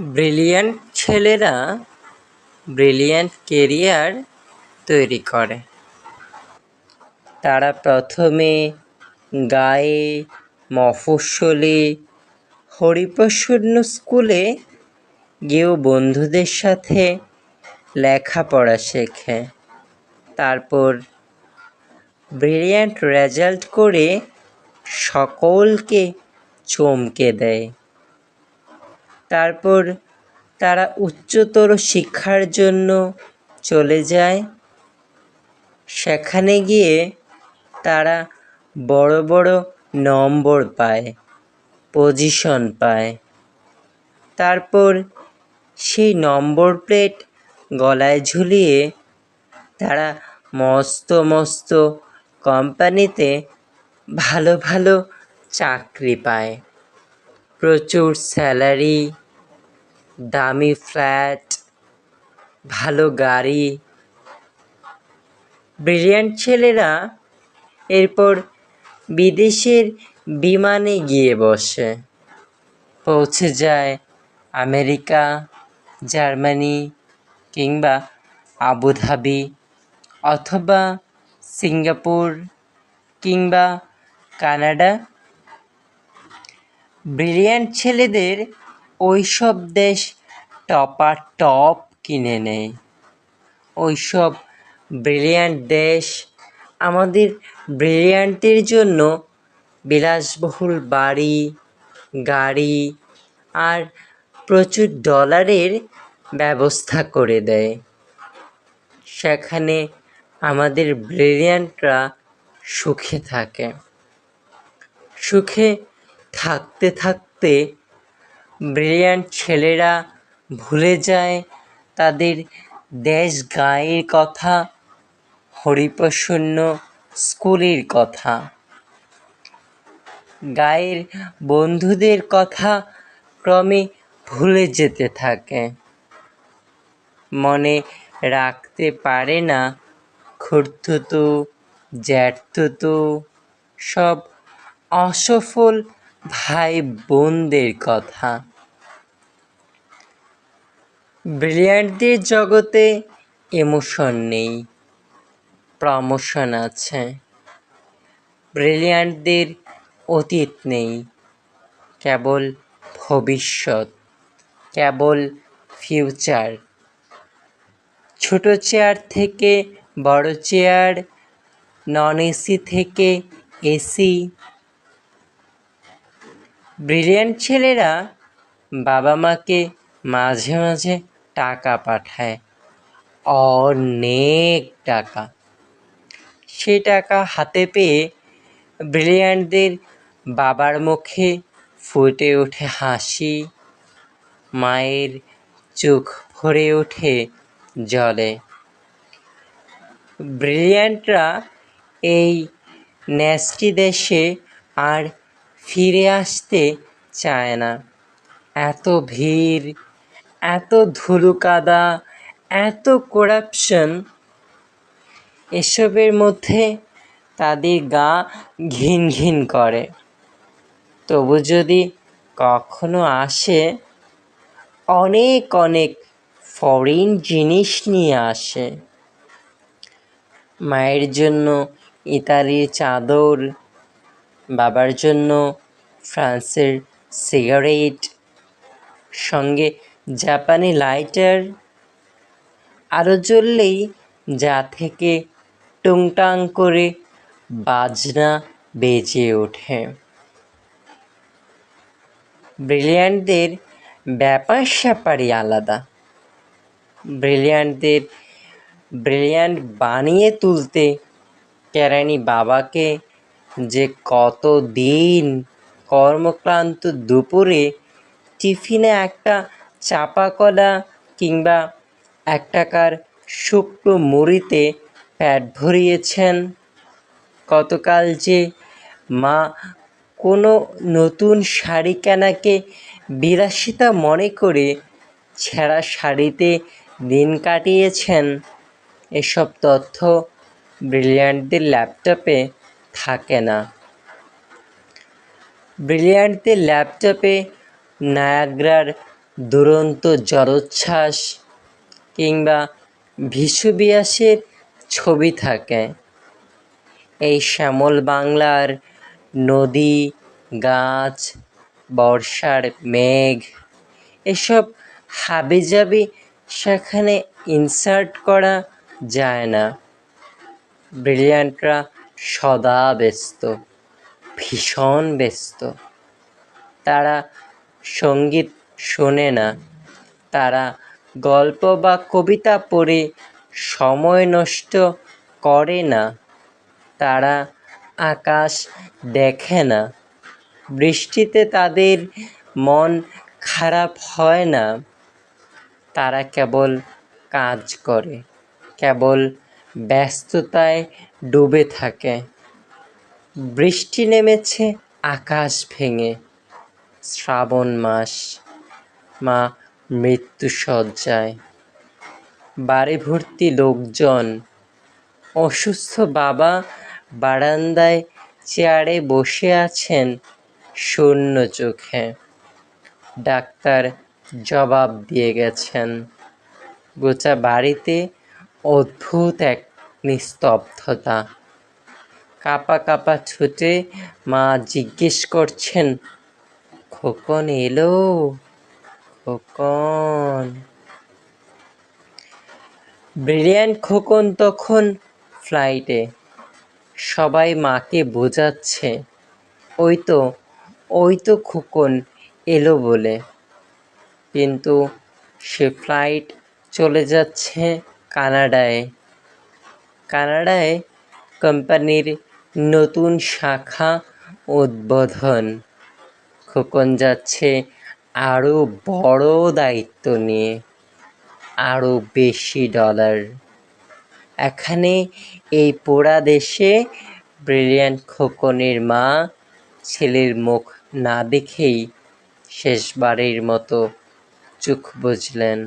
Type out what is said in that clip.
Brilliant ছেলেরা brilliant career তৈরি করে। তারা প্রথমে গায়ে মফস্বলে, হরিপ্রসন্ন স্কুলে গিয়েও বন্ধুদের সাথে লেখাপড়া শেখে। তারপর ব্রিলিয়ান্ট রেজাল্ট করে সকলকে চমকে দেয়। তারপর তারা উচ্চতর শিক্ষার জন্য চলে যায়। সেখানে গিয়ে তারা বড় বড় নম্বর পায় পজিশন পায়। তারপর সেই নম্বর প্লেট গলায় ঝুলিয়ে তারা মস্ত মস্ত কোম্পানিতে ভালো ভালো চাকরি পায়। প্রচুর স্যালারি দামি ফ্ল্যাট, ভালো গাড়ি। ব্রিলিয়ান্ট ছেলেরা এরপর বিদেশের বিমানে গিয়ে বসে। পৌঁছে যায় আমেরিকা, জার্মানি কিংবা আবুধাবি অথবা সিঙ্গাপুর কিংবা কানাডা। ব্রিলিয়ান্ট ছেলেদের ওইসব দেশ টপার টপ কিনে নেয়। ওইসব ব্রিলিয়ান্ট দেশ আমাদের ব্রিলিয়ান্টের জন্য বিলাসবহুল বাড়ি, গাড়ি আর প্রচুর ডলারের ব্যবস্থা করে দেয়। সেখানে আমাদের ব্রিলিয়ান্টরা সুখে থাকে। সুখে থাকতে থাকতে ব্রিলিয়ান্ট ছেলেরা ভুলে যায় তাদের দেশ গাঁয়ের কথা, হরিপ্রসন্ন স্কুলের কথা। গায়ের বন্ধুদের কথা ক্রমে ভুলে যেতে থাকে। মনে রাখতে পারে না খুড়তুতু জ্যাঠতুতু সব অসফল ভাই বোনদের কথা। ব্রিলিয়ান্টদের জগতে ইমোশন নেই, প্রমোশন আছে। ব্রিলিয়ান্টদের অতীত নেই, কেবল ভবিষ্যৎ, কেবল ফিউচার। ছোট চেয়ার থেকে বড় চেয়ার নন এসি থেকে এসি। ব্রিলিয়ান্ট ছেলেরা বাবা মাকে মাঝে মাঝে টাকা পাঠায়। অনেক টাকা। সে টাকা হাতে পেয়ে ব্রিলিয়ান্টদের বাবার মুখে ফুটে ওঠে হাসি। মায়ের চোখ ভরে ওঠে জলে। ব্রিলিয়ান্টরা এই ন্যাস্টি দেশে আর ফিরে আসতে চায় না। এত ভিড় এত ধুলোকাদা এত করাপশন এসবের মধ্যে তাদের গা ঘিন ঘিন করে। তবু যদি কখনো আসে, অনেক অনেক ফরেন জিনিস নিয়ে আসে। মায়ের জন্য ইতালির চাদর, বাবার জন্য ফ্রান্সের সিগারেট, সঙ্গে জাপানি লাইটার। আরও জ্বললেই যা থেকে টুংটাং করে বাজনা বেজে ওঠে। ব্রিলিয়ান্টদের ব্যাপার স্যাপারই আলাদা। ব্রিলিয়ান্টদের, ব্রিলিয়ান্ট বানিয়ে তুলতে কেরানি বাবাকে যে কত দিন কর্মক্লান্ত দুপুরে টিফিনে একটা চাপা কলা কিংবা এক টাকার শুকনো মুড়িতে পেট ভরিয়েছেন। কতকাল যে মা কোনো নতুন শাড়ি কেনাকে বিলাসিতা মনে করে ছেঁড়া শাড়িতে দিন কাটিয়েছেন, এসব তথ্য ব্রিলিয়ান্টদের ল্যাপটপে থাকে না। ব্রিলিয়ান্টদের ল্যাপটপে নায়াগ্রার দুরন্ত জলোচ্ছ্বাস কিংবা ভিসুবিয়াসের ছবি থাকে। এই শ্যামল বাংলার নদী, গাছ, বর্ষার মেঘ, এসব হাবি হাবিজাবি সেখানে ইনসার্ট করা যায় না। ব্রিলিয়ান্টরা সদা ব্যস্ত, ভীষণ ব্যস্ত। তারা সংগীত শোনে না। তারা গল্প বা কবিতা পড়ে সময় নষ্ট করে না। তারা আকাশ দেখে না। বৃষ্টিতে তাদের মন খারাপ হয় না। তারা কেবল কাজ করে, কেবল ব্যস্ততায় ডুবে থাকে। বৃষ্টি নেমেছে, আকাশ ভেঙে। শ্রাবণ মাস মা মৃত্যু সজ্জায়। বাড়ি ভর্তি লোকজন, অসুস্থ বাবা বারান্দায় চেয়ারে বসে আছেন শূন্য চোখে। ডাক্তার জবাব দিয়ে গেছেন, গোটা বাড়িতে অদ্ভুত এক নিস্তব্ধতা। কাপা কাপা ছুটে মা জিজ্ঞেস করছেন, খোকন এলো? খোকন। ব্রিলিয়ান্ট খোকন তখন ফ্লাইটে। সবাই মাকে বোঝাচ্ছে, ওই তো ওই তো খোকন এলো বলে। কিন্তু সে ফ্লাইট চলে যাচ্ছে কানাডায়। কানাডায় কোম্পানির নতুন শাখা উদ্বোধন। খোকন যাচ্ছে আরও বড় দায়িত্ব নিয়ে আরও বেশি ডলার এখানে এই পোড়া দেশে ব্রিলিয়ান্ট খোকনের মা ছেলের মুখ না দেখেই শেষবারের মতো চোখ বুঝলেন